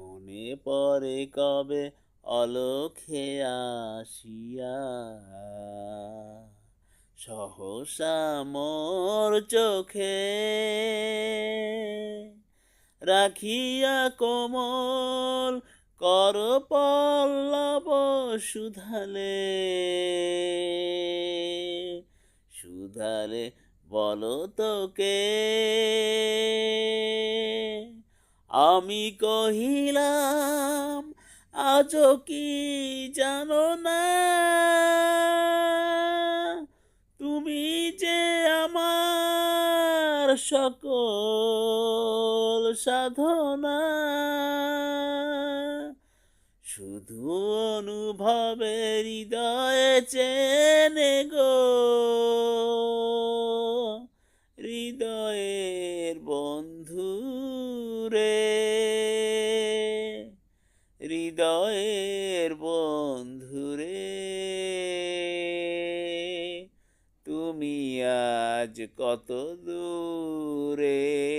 মনে পরে কবে অলখে আসিয়া। সহসা মোর চোখে রাখিয়া কোমল কর পল্লব সুধালে। সুধালে বলো তোকে আমি কহিলাম আজ কি জানো না? তুমি যে আমার সকল সাধনা, শুধু অনুভবে হৃদয়ে চেনে গো। হৃদয়ের বন্ধু রে। হৃদয়ের বন্ধু রে। তুমি আজ কত দূরে?